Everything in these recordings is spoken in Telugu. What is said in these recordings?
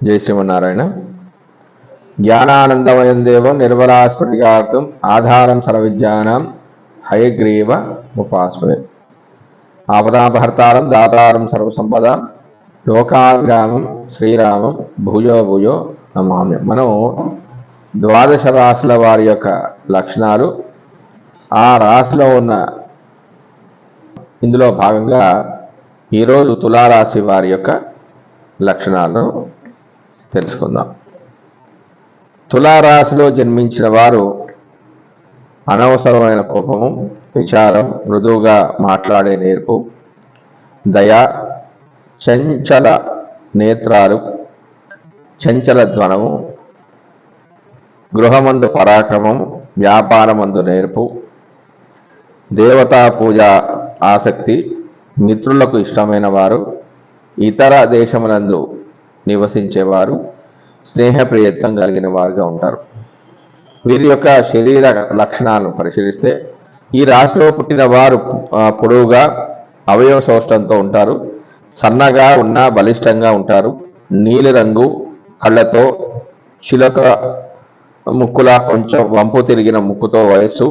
జై శ్రీమన్నారాయణ. జ్ఞానానందమయం దేవం నిర్మలాస్ఫటికార్థం ఆధారం సర్వవిజ్ఞానం హయగ్రీవ ఉపాస్మే ఆపదాపహర్తారం దాతారం సర్వసంపద లోకావిరామం శ్రీరామం భూయో భూయో నమామ్యం మనం ద్వాదశ రాశుల వారి యొక్క లక్షణాలు ఆ రాశిలో ఉన్న ఇందులో భాగంగా ఈరోజు తులారాశి వారి యొక్క లక్షణాలను తెలుసుకుందాం. తులారాశిలో జన్మించిన వారు అనవసరమైన కోపము విచారం మృదువుగా మాట్లాడే నేర్పు దయ చంచల నేత్రాలు చంచల ధ్వనము గృహమందు పరాక్రమం వ్యాపారమందు నేర్పు దేవతా పూజ ఆసక్తి మిత్రులకు ఇష్టమైన వారు ఇతర దేశములందు నివసించేవారు స్నేహప్రియత్వం కలిగిన వారుగా ఉంటారు. వీరి యొక్క శరీర లక్షణాలను పరిశీలిస్తే ఈ రాశిలో పుట్టిన వారు పొడవుగా అవయవ సౌష్టంతో ఉంటారు. సన్నగా ఉన్న బలిష్టంగా ఉంటారు. నీలిరంగు కళ్ళతో చిలక ముక్కులా కొంచెం వంపు తిరిగిన ముక్కుతో వయస్సు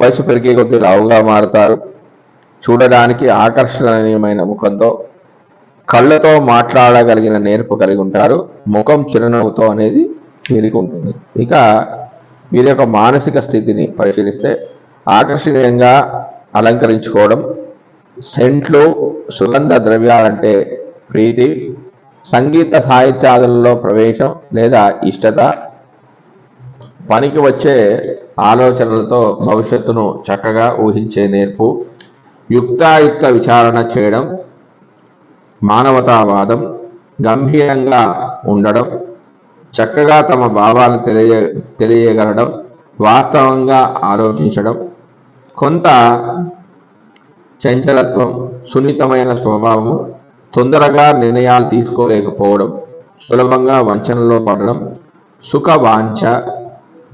వయసు పెరిగే కొద్దీ లావుగా మారుతారు. చూడడానికి ఆకర్షణీయమైన ముఖంతో కళ్ళతో మాట్లాడగలిగిన నేర్పు కలిగి ఉంటారు. ముఖం చిరునవ్వుతో అనేది వీరికి ఉంటుంది. ఇక వీరి యొక్క మానసిక స్థితిని పరిశీలిస్తే ఆకర్షణీయంగా అలంకరించుకోవడం సెంట్లు సుగంధ ద్రవ్యాలంటే ప్రీతి సంగీత సాహిత్యాదులలో ప్రవేశం లేదా ఇష్టత పనికి వచ్చే ఆలోచనలతో భవిష్యత్తును చక్కగా ఊహించే నేర్పు యుక్తాయుక్త విచారణ చేయడం మానవతావాదం గంభీరంగా ఉండడం చక్కగా తమ భావాలను తెలియ తెలియగలడం వాస్తవంగా ఆలోచించడం కొంత చంచలత్వం సున్నితమైన స్వభావము తొందరగా నిర్ణయాలు తీసుకోలేకపోవడం సులభంగా వంచనలో పడడం సుఖ వాంఛ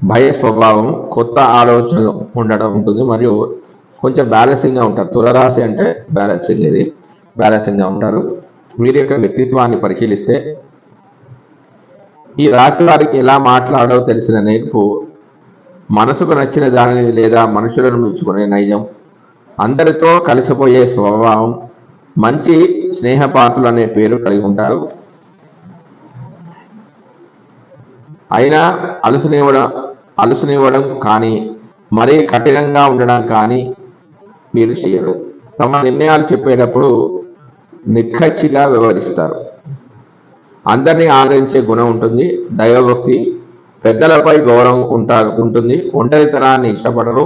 భయ స్వభావం కొత్త ఆలోచనలు ఉండడం ఉంటుంది. మరియు కొంచెం బ్యాలెన్సింగ్గా ఉంటారు. తులరాశి అంటే బ్యాలెన్సింగ్ ఇది. బ్యాలెన్సింగ్గా ఉంటారు. వీరి యొక్క వ్యక్తిత్వాన్ని పరిశీలిస్తే ఈ రాశి వారికి ఎలా మాట్లాడో తెలిసిన నేర్పు మనసుకు నచ్చిన దానిని లేదా మనుషులను మెచ్చుకునే నైజం అందరితో కలిసిపోయే స్వభావం మంచి స్నేహపాత్రులు అనే పేరు కలిగి ఉంటారు. అయినా అలుసునివ్వడం అలుసునివ్వడం కానీ మరీ కఠినంగా ఉండడం కానీ మీరు చేయరు. తమ నిర్ణయాలు చెప్పేటప్పుడు నిక్కచ్చిగా వివరిస్తారు అందరినీ ఆదరించే గుణం ఉంటుంది దైవభక్తి పెద్దలపై గౌరవం ఉంటారు ఉంటుంది. ఒంటరితనాన్ని ఇష్టపడరు.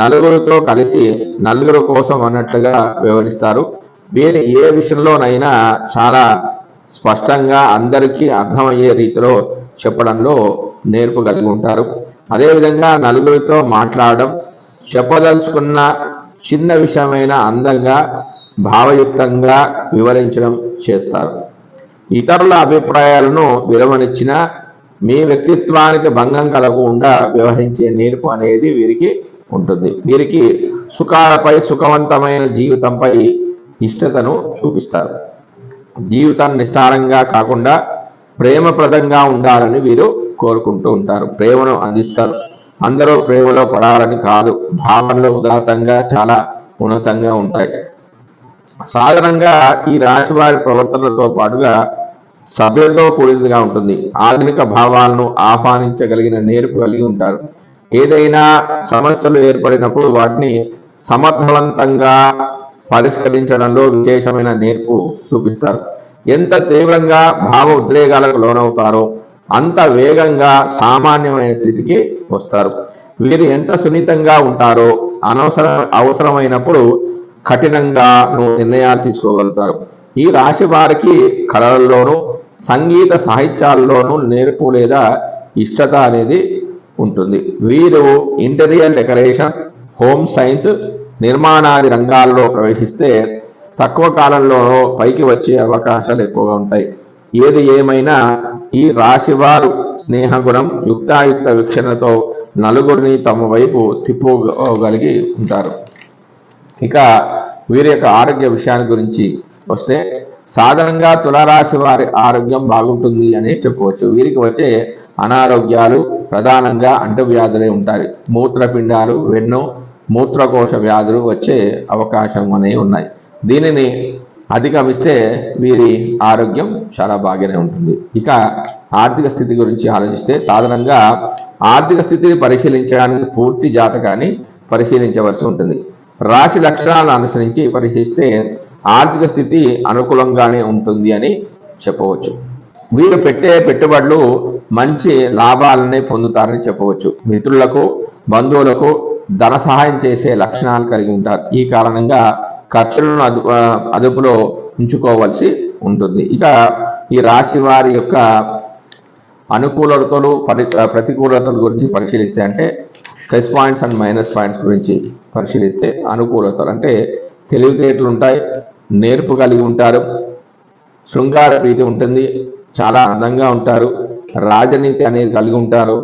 నలుగురితో కలిసి నలుగురు కోసం అన్నట్లుగా వివరిస్తారు వీరు ఏ విషయంలోనైనా చాలా స్పష్టంగా అందరికీ అర్థమయ్యే రీతిలో చెప్పడంలో నేర్పు కలిగి ఉంటారు. అదేవిధంగా నలుగురితో మాట్లాడడం చెప్పదలుచుకున్న చిన్న విషయమైన అందంగా భావయుక్తంగా వివరించడం చేస్తారు. ఇతరుల అభిప్రాయాలను విలువనిచ్చిన మీ వ్యక్తిత్వానికి భంగం కలగకుండా వ్యవహరించే నేర్పు అనేది వీరికి ఉంటుంది. వీరికి సుఖాలపై సుఖవంతమైన జీవితంపై ఇష్టతను చూపిస్తారు. జీవితం నిస్సారంగా కాకుండా ప్రేమప్రదంగా ఉండాలని వీరు కోరుకుంటూ ఉంటారు. ప్రేమను అందిస్తారు. అందరూ ప్రేమలో పడాలని కాదు. భావనలు ఉదాత్తంగా చాలా ఉన్నతంగా ఉంటాయి. సాధారణంగా ఈ రాశి వారి ప్రవర్తనతో పాటుగా సభ్యులతో కూడినదిగా ఉంటుంది. ఆధునిక భావాలను ఆహ్వానించగలిగిన నేర్పు కలిగి ఉంటారు. ఏదైనా సమస్యలు ఏర్పడినప్పుడు వాటిని సమర్థవంతంగా పరిష్కరించడంలో విశేషమైన నేర్పు చూపిస్తారు. ఎంత తీవ్రంగా భావ ఉద్రేగాలకు లోనవుతారో అంత వేగంగా సామాన్యమైన స్థితికి వస్తారు. వీరు ఎంత సున్నితంగా ఉంటారో అనవసర అవసరమైనప్పుడు కఠినంగా నిర్ణయాలు తీసుకోగలుగుతారు. ఈ రాశి వారికి కళలలోనూ సంగీత సాహిత్యాల్లోనూ నేర్పు లేదా ఇష్టత అనేది ఉంటుంది. వీరు ఇంటీరియర్ డెకరేషన్ హోమ్ సైన్స్ నిర్మాణాది రంగాల్లో ప్రవేశిస్తే తక్కువ కాలంలో పైకి వచ్చే అవకాశాలు ఎక్కువగా ఉంటాయి. ఏది ఏమైనా ఈ రాశివారు స్నేహగుణం యుక్తాయుక్త వీక్షణతో నలుగురిని తమ వైపు తిప్పుకోగలిగి ఉంటారు. ఇక వీరి యొక్క ఆరోగ్య విషయాన్ని గురించి వస్తే సాధారణంగా తులారాశి వారి ఆరోగ్యం బాగుంటుంది అని చెప్పవచ్చు. వీరికి వచ్చే అనారోగ్యాలు ప్రధానంగా అంటువ్యాధులే ఉంటాయి. మూత్రపిండాలు వెన్ను మూత్రకోశ వ్యాధులు వచ్చే అవకాశం అనేవి ఉన్నాయి. దీనిని అధిగమిస్తే వీరి ఆరోగ్యం చాలా బాగానే ఉంటుంది. ఇక ఆర్థిక స్థితి గురించి ఆలోచిస్తే సాధారణంగా ఆర్థిక స్థితిని పరిశీలించడానికి పూర్తి జాతకాన్ని పరిశీలించవలసి ఉంటుంది. రాశి లక్షణాలను అనుసరించి పరిశీలిస్తే ఆర్థిక స్థితి అనుకూలంగానే ఉంటుంది అని చెప్పవచ్చు. వీరు పెట్టే పెట్టుబడులు మంచి లాభాలనే పొందుతారని చెప్పవచ్చు. మిత్రులకు బంధువులకు ధన సహాయం చేసే లక్షణాలు కలిగి ఉంటారు. ఈ కారణంగా ఖర్చులను అదు అదుపులో ఉంచుకోవాల్సి ఉంటుంది. ఇక ఈ రాశి వారి యొక్క అనుకూలతలు పరి ప్రతికూలతల గురించి పరిశీలిస్తే అంటే plus points and minus points గురించి పరిశీలిస్తే అనుకూలతలు అంటే తెలివితేటలు ఉంటాయి నేర్పు కలిగి ఉంటారు శృంగార ప్రీతి ఉంటుంది చాలా అందంగా ఉంటారు రాజనీతి అనేది కలిగి ఉంటారు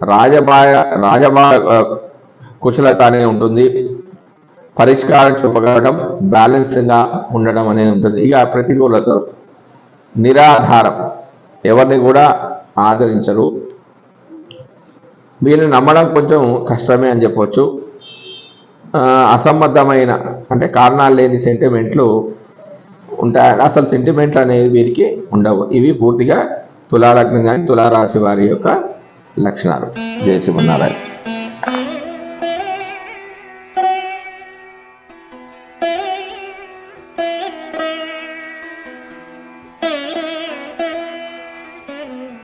రాజబాయ రాజభా కుశలత అనేది ఉంటుంది పరిష్కారం చూపగలడం బ్యాలెన్స్గా ఉండడం అనేది ఉంటుంది. ఇక ప్రతికూలత నిరాధారం. ఎవరిని కూడా ఆదరించరు. వీరిని నమ్మడం కొంచెం కష్టమే అని చెప్పొచ్చు. అసంబద్ధమైన అంటే కారణాలు లేని సెంటిమెంట్లు ఉంటాయి అసలు సెంటిమెంట్లు అనేది వీరికి ఉండవు. ఇవి పూర్తిగా తులాలగ్నం కానీ తులారాశి వారి యొక్క లక్షణాలు. జయ